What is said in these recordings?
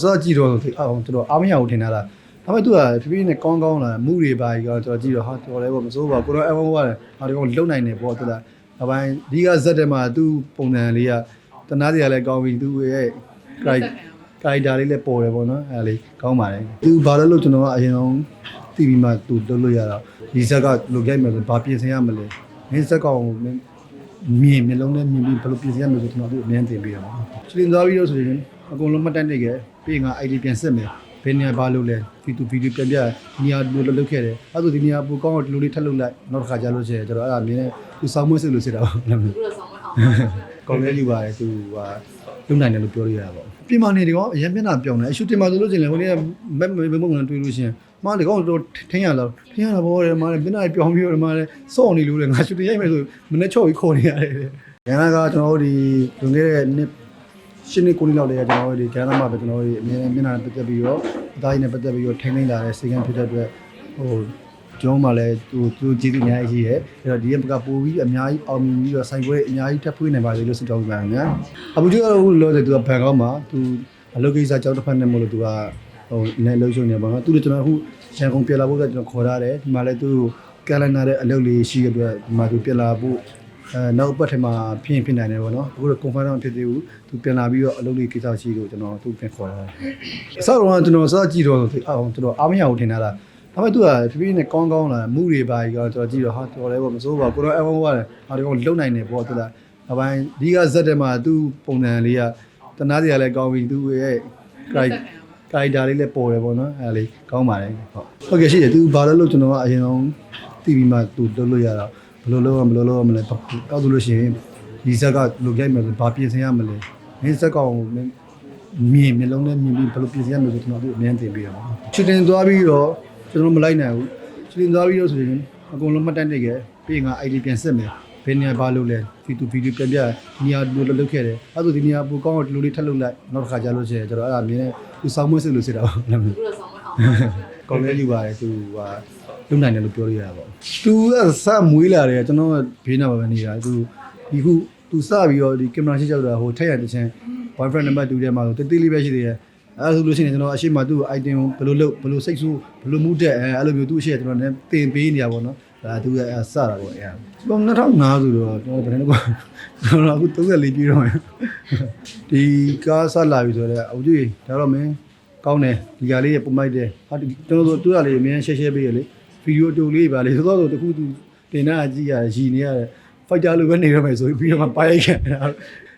စောကြည့်တော့ဆိုအောင်တော်တော်အားမရဘူးထင်တာလားဒါပေမဲ့သူကဖြည်းဖြည်းနဲ့ကောင်းကောင်းလာမှုတွေပါကြီးကတော့တော်တော်ကြည့်တော့ဟာတော်လဲပေါ့မစိုးပါဘူးကိုတော့အမောကလည်းဟာဒီကောင်လုံနိုင်နေပေါ့သူလားဒါပိုင်းဒီကဇက်တဲ့မှာသူ့ပုံစံလေးကတနာစရာလည်းကောင်းပြီသူ့ရဲ့ character character လေးလည်းပေါ်တယ်ပေါ့နော်အဲဒါလေးကောင်းပါတယ်သူဘာလို့လို့ကျွန်တော်ကအရင်ဆုံးတီဗီမှာသူလုပ်လို့ရတာဒီဇက်ကလိုကြိုက်မယ်ဆိုဘာပြင်ဆင်ရမလဲမင်းဇက်ကောင်မြင်မျက်လုံးနဲ့မြင်ပြီးဘယ်လိုပြင်ဆင်ရမလဲဆိုကျွန်တော်သူ့အမြင်တင်ပေးရမှာချင်းသွားပြီးတော့ဆိုရင် အကုန်လုံးမှတ်တမ်းနေခဲ့ပြီးငါ ID ပြန်ဆက်မယ်ဘယ်နေရာဘာလုပ်လဲဗီတူဗီဒီယိုပြန်ပြနေရာလိုလုပ်ခဲ့တယ်အဲ့ဒါဒီနေရာပိုကောင်းတော့ဒီလိုလေးထပ်လုပ်လိုက်နောက်တစ်ခါကြာလို့ရှိရင်ကျွန်တော်အဲ့ဒါမြင်နေသူစောင်းမွေးစစ်လို့စစ်တာပါလားသူတို့ဆောင်မအောင်ကောင်းလဲယူပါတယ်သူဟာလုံနိုင်တယ်လို့ပြောလို့ရတာပေါ့ပြင်မာနေတယ်ကောအရင်မျက်နှာပြောင်းတယ်အရှူတင်မှာဆိုလို့ရှိရင်လည်းဟိုနေ့မက်မမုံနဲ့တွေ့လို့ရှိရင်မလေကောတော့ထင်းရလားထင်းရတာဘောတယ်မလေမျက်နှာပြောင်းပြီးတော့မလေစော့နေလို့လေငါရှူတင်ရိုက်မယ်ဆိုမနေ့ချော့ပြီးခေါ်နေရတယ်ရန်နာကကျွန်တော်တို့ဒီလွန်ခဲ့တဲ့နှစ် ရှင်းနေကိုလေးလောက်လေးကကျွန်တော်တို့ဒီကျန်းမာပဲကျွန်တော်တို့အမြဲမျက်နှာပတ်သက်ပြီးတော့အသားရည်နဲ့ပတ်သက်ပြီးတော့ထိန်းသိမ်းလာတဲ့စေကံဖြစ်တဲ့အတွက်ဟိုကျွန်တော်မှလည်းသူသူကျေးဇူးအများကြီးရှိရဲအဲ့တော့ဒီရက်ပကပို့ပြီးအများကြီးအောင်မြင်ပြီးတော့ဆိုင်ပွဲအများကြီးထပ်ဖွေးနိုင်ပါစေလို့ဆုတောင်းပါရစေ။အဘူကြီးကတော့လို့တယ်သူကဘန်ကောက်မှာသူအလုပ်ကိစ္စကြောင်းတစ်ဖက်နဲ့မလို့သူကဟိုနဲ့လှုပ်ရှုံနေပါတော့သူတို့ကျွန်တော်အခုရန်ကုန်ပြည်လာဖို့ကကျွန်တော်ခေါ်ထားတယ်ဒီမှာလည်းသူကလန်နာတဲ့အလုပ်လေးရှိရတဲ့အတွက်ဒီမှာသူပြည်လာဖို့ အဲနောက်ပတ်ထမှာဖြစ်ရင်ဖြစ်နိုင်တယ်ပေါ့နော်အခုတော့ confirm တော့ဖြစ်သေးဘူးသူပြန်လာပြီးတော့အလုပ်လေးကိစ္စရှိလို့ကျွန်တော်သူပြန်ခေါ်ထားတယ်အဆောက်တော့ကျွန်တော်စောကြည့်တော့ဆိုအောင်ကျွန်တော်အားမရဘူးထင်တာလားဒါပေမဲ့သူကဖြည်းဖြည်းနဲ့ကောင်းကောင်းလာမှုတွေပါကြီးကတော့ကျွန်တော်ကြည့်တော့ဟာတော်လဲပေါ့မစိုးပါဘူးကိုတော့အမောကလည်းဟာဒီကောင်လုံနိုင်နေပေါ့သူလားဒါပိုင်းဒီကဇက်တဲ့မှာသူ့ပုံစံလေးကတနာစရာလည်းကောင်းပြီသူ့ရဲ့ character character လေးလည်းပေါ်တယ်ပေါ့နော်အဲဒါလေးကောင်းပါတယ်ဟုတ်ဟုတ်ကဲ့ရှိတယ်သူဘာလို့လို့ကျွန်တော်ကအရင်ဆုံးတီဗီမှာသူလုပ်လို့ရတာ ဘယ်လိုလုပ်ရမလဲဘယ်လိုလုပ်ရမလဲတောက်လို့ရှိရင်ဒီဇက်ကလိုကြိုက်မယ်ဆိုဘာပြင်ဆင်ရမလဲမင်းဇက်ကောင်မြင်မျက်လုံးနဲ့မြင်ပြီးဘယ်လိုပြင်ဆင်ရမလဲဆိုကျွန်တော်သူ့အမြင်တင်ပေးရမှာချစ်တင်သွားပြီးတော့ကျွန်တော်မလိုက်နိုင်ဘူးချစ်တင်သွားပြီးတော့ဆိုရင်အကုန်လုံးမှတ်တမ်းနေခဲ့ပြီးငါ ID ပြန်ဆက်မယ်ဘယ်နေရာဘာလုပ်လဲဗီတူဗီဒီယိုပြန်ပြနေရာလိုလုပ်ခဲ့တယ်အဲ့ဒါဒီနေရာပိုကောင်းတော့ဒီလိုလေးထပ်လုပ်လိုက်နောက်တစ်ခါကြာလို့ရှိရင်ကျွန်တော်အဲ့ဒါမြင်နေသူစောင်းမွေးစစ်လို့စစ်တာပါလားသူတို့ဆောင်မအောင်ကောင်းလဲယူပါတယ်သူဟာ လုံနိုင်တယ်လို့ပြောလို့ရတာပေါ့သူကစမွေးလာတယ်ကျွန်တော်ဘေးနားပါပဲနေတာသူဒီခုသူစပြီးတော့ဒီကင်မရာရှစ်ကြောက်တာဟိုထက်ရတဲ့ချင်း boyfriend number 2ထဲမှာဆိုတေးလေးပဲရှိသေးတယ်အဲဒါဆိုလို့ရှိရင်ကျွန်တော်အရှိမသူ့ item ဘယ်လိုလုပ်ဘယ်လိုစိတ်ဆိုးဘယ်လိုမှုတက်အဲအဲ့လိုမျိုးသူ့အရှိကျွန်တော်လည်းတင်ပေးနေရပါတော့နော်ဒါသူကအဲစတာပေါ့အဲကျွန်တော်2005ဆိုတော့ကျွန်တော်ဘယ်နဲ့ကွာကျွန်တော်အခု34ပြည့်တော့မယ်ဒီကားဆက်လာပြီဆိုတော့အုပ်ကြီးဒါတော့မင်းကောင်းတယ်ဒီကလေးပုံမိုက်တယ်ဟာဒီကျွန်တော်တို့တွေ့ရလေအများရှဲရှဲပေးရလေ ဗီဒီယိုတူလေးပါလေသောတော့တခုသူတင်တာကြည့်ရရည်နေရတယ်ဖိုက်တာလိုပဲနေရမယ်ဆိုပြီးတော့မှပါရိုက်ခဲ့တာ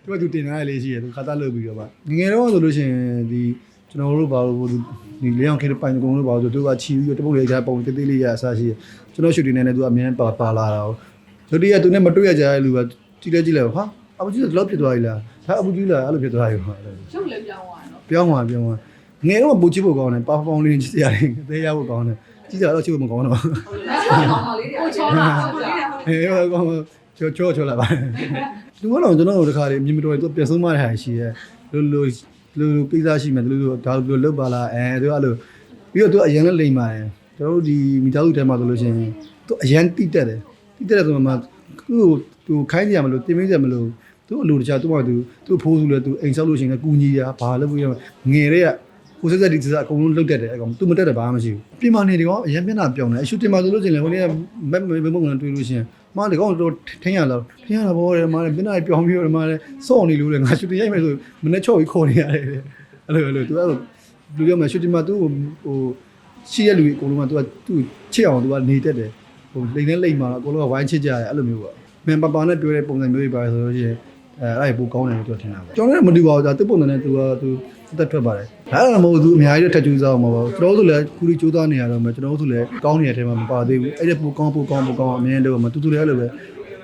သူကသူတင်တာလေးရှိရသူခါသားလုပ်ပြီးတော့မှငငယ်တော့ဆိုလို့ရှိရင်ဒီကျွန်တော်တို့ဘာလို့ဒီလေအောင်ခေပိုင်ကုံလို့ဘာလို့သူကချီပြီးတော့တပုတ်လေးကြပုံတေးသေးလေးရအစားရှိရကျွန်တော်ရှူတင်နေတယ်သူကအများပါပါလာတာတို့တည်းကသူနဲ့မတွေ့ရကြတဲ့လူကကြည့်လဲကြည့်လဲဟာအပူကြီးတော့ဖြစ်သွားပြီလားဟာအပူကြီးလားအဲ့လိုဖြစ်သွားပြီဟာရုပ်လည်းပြောင်းသွားတယ်နော်ပြောင်းသွားပြောင်းသွားငယ်တော့ပူချစ်ဖို့ကောင်းတယ်ပါဖောင်းလေးချစ်ရတယ်အသေးရဖို့ကောင်းတယ် ကြည့်ကြတော့ချစ်ဖို့မကောင်းတော့ဟုတ်လားကောင်းပါလေးတွေကိုချောလာဟုတ်လားဟေးဟောကောင်းချောချောချောလာပါသူကတော့ကျွန်တော်တို့တခါလေးမြင်မတော်သူပြန်ဆုံးမတဲ့ဟာရှိရဲလို့လို့လို့လို့ကိစ္စရှိမယ်လို့လို့ဒါလို့လုတ်ပါလားအဲသူကလို့ပြီးတော့သူအရင်လည်းလိမ်ပါတယ်ကျွန်တော်တို့ဒီမိသားစုထဲမှာဆိုလို့ရှိရင်သူအရင်တိတက်တယ်တိတက်တယ်ဆိုမှသူ့သူခိုင်းကြရမလို့တင်ပေးကြမလို့သူ့အလိုတခြားသူ့မှာသူသူ့ဖိုးစုလဲသူအိမ်ဆောက်လို့ရှိရင်လည်းကူညီရဘာလုပ်ပြီးတော့ငယ်တဲ့က ကိုစက်စက်ဒီစက်အကုန်လုံးလုတ်တက်တယ်အကောင်သူမတက်တယ်ဘာမှမရှိဘူးပြင်မာနေတယ်ကောအရင်မျက်နှာပြောင်းတယ်အရှူတင်မှာဆိုလို့ရှိရင်လည်းဟိုနေ့မက်မမုံနဲ့တွေ့လို့ရှိရင်မလေကောင်တော့ထင်းရလားထင်းရတာဘောတယ်မလေမျက်နှာပြောင်းပြီးတော့မလေစော့နေလို့လေငါရှူတင်ရိုက်မယ်ဆိုမနေ့ချော့ပြီးခေါ်နေရတယ်အဲ့လိုအဲ့လိုသူအဲ့လိုလူပြောမယ်ရှူတင်မှာသူ့ဟိုဟိုရှိရလူအကုန်လုံးကသူကသူ့ချစ်အောင်သူကနေတက်တယ်ဟိုလိမ့်နဲ့လိမ့်မှာအကုန်လုံးကဝိုင်းချစ်ကြရတယ်အဲ့လိုမျိုးပေါ့မန်ပပနဲ့ပြောတဲ့ပုံစံမျိုးတွေပါဆိုလို့ရှိရင် အဲအဲ့ဒါပိုကောင်းတယ်လို့ပြောထင်တာပေါ့ကျွန်တော်လည်းမတူပါဘူးဒါသူ့ပုံစံနဲ့သူကသူအသက်ထွက်ပါတယ်အဲ့ဒါမဟုတ်သူအများကြီးထက်ကျူးစားအောင်ပါပါကျွန်တော်တို့လည်းခုဒီကျိုးသားနေရတော့မှကျွန်တော်တို့လည်းကောင်းနေတဲ့အထဲမှာမပါသေးဘူးအဲ့ဒါပိုကောင်းပိုကောင်းပိုကောင်းအမြင်လို့မှတူတူလည်းအဲ့လိုပဲ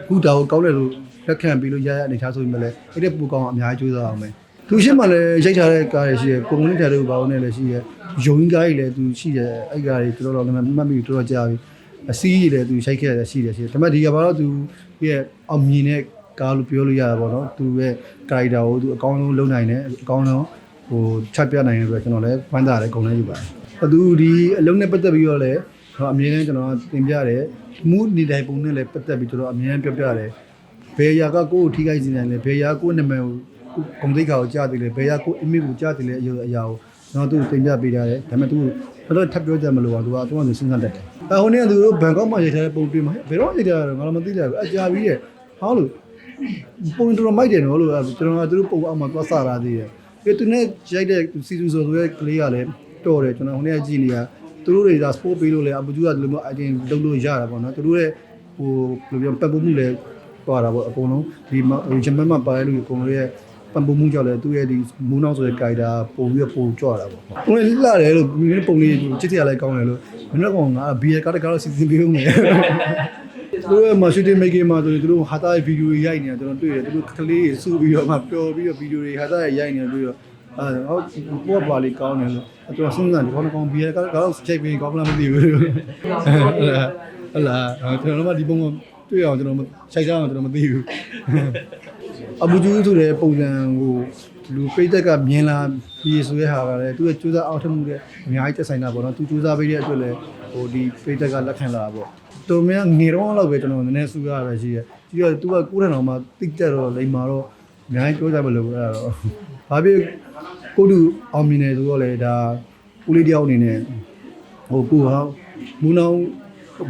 အခုဒါကိုကောင်းတယ်လို့လက်ခံပြီးလို့ရရအနေထားဆိုရင်လည်းအဲ့ဒါပိုကောင်းအများကြီးကျိုးစားအောင်ပဲသူရှင်းမှလည်းရိုက်ထားတဲ့ကားတွေရှိတယ်ကိုမွန်တဲ့တွေဘာလို့လဲလည်းရှိတယ်ယုံကားကြီးလည်းသူရှိတယ်အဲ့ကားတွေတော်တော်လည်းမှတ်မိတော်တော်ကြာပြီအစည်းကြီးလည်းသူရိုက်ခဲ့တယ်ရှိတယ်ရှိတယ်ဒါပေမဲ့ဒီကဘာလို့သူရဲ့အောင်မြင်တဲ့ ကားလို့ပြောလို့ရတာပေါ့နော်သူရဲ့ကာရီတာကိုသူအကောင်းဆုံးလုပ်နိုင်တယ်အကောင်းဆုံးဟိုချက်ပြနိုင်ရတဲ့ကျွန်တော်လည်းဝမ်းသာတယ်ဂုဏ်လည်းယူပါတယ်။အသူဒီအလုံးနဲ့ပတ်သက်ပြီးတော့လည်းကျွန်တော်အမြဲတမ်းကျွန်တော်တင်ပြတယ်။မှုနေတိုင်းပုံနဲ့လည်းပတ်သက်ပြီးကျွန်တော်အမြဲတမ်းပြောပြတယ်။ဘယ်ရာကကိုယ့်ကိုထိခိုက်စေနိုင်လဲဘယ်ရာကိုယ့်နာမည်ကိုဂုဏ်သိက္ခာကိုကြားတယ်လဲဘယ်ရာကိုယ့် image ကိုကြားတယ်လဲအရာအရာကိုကျွန်တော်သူ့ကိုတင်ပြပေးထားတယ်ဒါပေမဲ့သူကတော့ထပ်ပြောကြမလို့ပါသူကသူကသူစဉ်းစားတတ်တယ်အဲဟိုနေ့ကသူတို့ဘန်ကောက်မှာရိုက်ထားတဲ့ပုံတွေ့မှာဘယ်တော့ရိုက်ထားတာလဲငါလည်းမသိကြဘူးအကြာပြီးရဲ့ဟောလို့ ပုံတော်တော်မိုက်တယ်နော်လို့ကျွန်တော်ကသူတို့ပုံအောက်မှာသွားစတာသေးတယ်ဒီသူနဲ့ရိုက်တဲ့စီစုဆိုဆိုရဲ့ကလေးကလည်းတော်တယ်ကျွန်တော်ဟိုနေ့ကကြည့်နေရသူတို့တွေကစပို့ပေးလို့လေအပူကျူကဒီလိုမျိုးအတင်လုပ်လို့ရတာပေါ့နော်သူတို့ရဲ့ဟိုဘယ်လိုပြောပတ်ဖို့မှုလဲသွားတာပေါ့အကုန်လုံးဒီဂျမန်မှာပါတဲ့လူအကုန်လုံးရဲ့ပံပုံမှုကြောင့်လည်းသူ့ရဲ့ဒီမူးနောက်ဆိုတဲ့ကြိုက်တာပုံပြီးတော့ပုံကြွတာပေါ့။ပုံလေးလာတယ်လို့ဒီနေ့ပုံလေးချစ်တရလိုက်ကောင်းတယ်လို့မင်းတို့ကောင်ကဘီယာကားတကားတော့စီစဉ်ပေးဦးမယ်။သူ တို့ရဲ့ marketing making မှာဆိုရင်သူတို့ဟာတာရဲ့ဗီဒီယိုရိုက်နေတာကျွန်တော်တွေ့တယ်သူတို့ကလေးတွေစုပြီးတော့မှပျော်ပြီးတော့ဗီဒီယိုတွေဟာတာရဲ့ရိုက်နေပြီးတော့အဲဟောဘောပါလေးကောင်းတယ်လို့ကျွန်တော်စဉ်းစားတယ်ဘောကောင်ဘီယာကားကတော့ချိန်ပြီးကောင်းလားမသိဘူးလို့ဟလာကျွန်တော်တို့ဒီပုံကတွေ့အောင်ကျွန်တော်ချိန်ကြအောင်ကျွန်တော်မသိဘူးအဘူဂျူးဆိုတဲ့ပုံစံကိုလူပိတ်သက်ကမြင်လာပြီးဆိုတဲ့ဟာကလည်းသူရဲ့ကြိုးစားအောင်ထမှုတဲ့အများကြီးတက်ဆိုင်တာပေါ့နော်သူကြိုးစားပေးတဲ့အတွက်လည်းဟိုဒီပိတ်သက်ကလက်ခံလာတာပေါ့ တော်များငယ်တော့လောက်ပဲကျွန်တော်နည်းနည်းစူးရပဲရှိရဲ့ပြီးတော့သူကကိုယ်ထံတော်မှာတိတ်တက်တော့လိမ္မာတော့အများကြီးကြိုးစားမလို့အဲ့ဒါတော့ဘာဖြစ်ကိုတူအောင်မြင်နေဆိုတော့လေဒါဦးလေးတယောက်အနေနဲ့ဟိုကိုဟာမူနောင်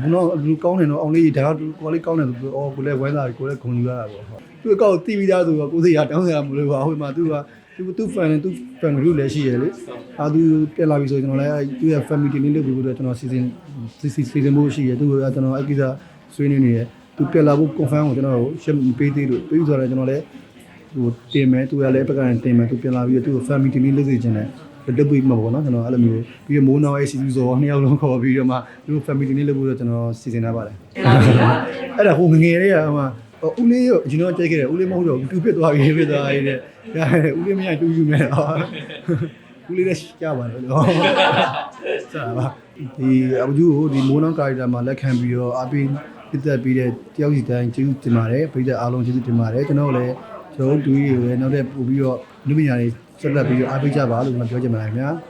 ဘုနောလူကောင်းတယ်နော်အောင်လေးဒါကကိုလေးကောင်းတယ်ဆိုပြီးအော်ကိုလည်းဝမ်းသာကိုလည်းဂုဏ်ယူရတာပေါ့ဟုတ်သူအကောက်တီးပြီးသားဆိုတော့ကိုစိတ်ရတောင်းစရာမလိုပါဘူးဟိုမှာသူက သူသူ fan နဲ့သူ fan group လည်းရှိရလေအာသူပြက်လာပြီဆိုရင်ကျွန်တော်လည်းသူရဲ့ family တင်းလေးလုပ်ပြီးတော့ကျွန်တော် season season မို့ရှိရသူကကျွန်တော်အကိစ္စဆွေးနွေးနေရသူပြက်လာဖို့ confirm ကိုကျွန်တော်ရှင်းပေးသေးလို့ပြီးဆိုတော့ကျွန်တော်လည်းဟိုတင်မယ်သူကလည်းဘက်ကတင်မယ်သူပြန်လာပြီးတော့သူ family တင်းလေးလုပ်စေချင်တယ်တက်ပြီးမှာပေါ့နော်ကျွန်တော်အဲ့လိုမျိုးပြီးတော့မိုးနောင်ရဲ့စီစီဆိုနှစ်ယောက်လုံးခေါ်ပြီးတော့မှသူ family တင်းလေးလုပ်ဖို့တော့ကျွန်တော်စီစဉ်ထားပါတယ်အဲ့ဒါဟိုငငယ်လေးကဟို ဦးလေးရောကျွန်တော်ကြိုက်ခဲ့တယ်ဦးလေးမဟုတ်တော့တူဖြစ်သွားပြီဖြစ်သွားပြီတဲ့ရတယ်ဦးလေးမရတူယူမယ်တော့ဦးလေးလည်းကြပါလေလို့စားပါဒီအဘူဂျူကိုဒီမိုးနောင်ကာရီတာမှာလက်ခံပြီးတော့အပင်းပြတ်သက်ပြီးတဲ့တယောက်စီတိုင်းကျေးဇူးတင်ပါတယ်ပြည်သက်အားလုံးကျေးဇူးတင်ပါတယ်ကျွန်တော်လည်းကျွန်တော်တို့တူကြီးတွေလည်းနောက်ထပ်ပို့ပြီးတော့လူမယာတွေဆက်လက်ပြီးတော့အားပေးကြပါလို့ကျွန်တော်ပြောချင်ပါတယ်ခင်ဗျာဟုတ်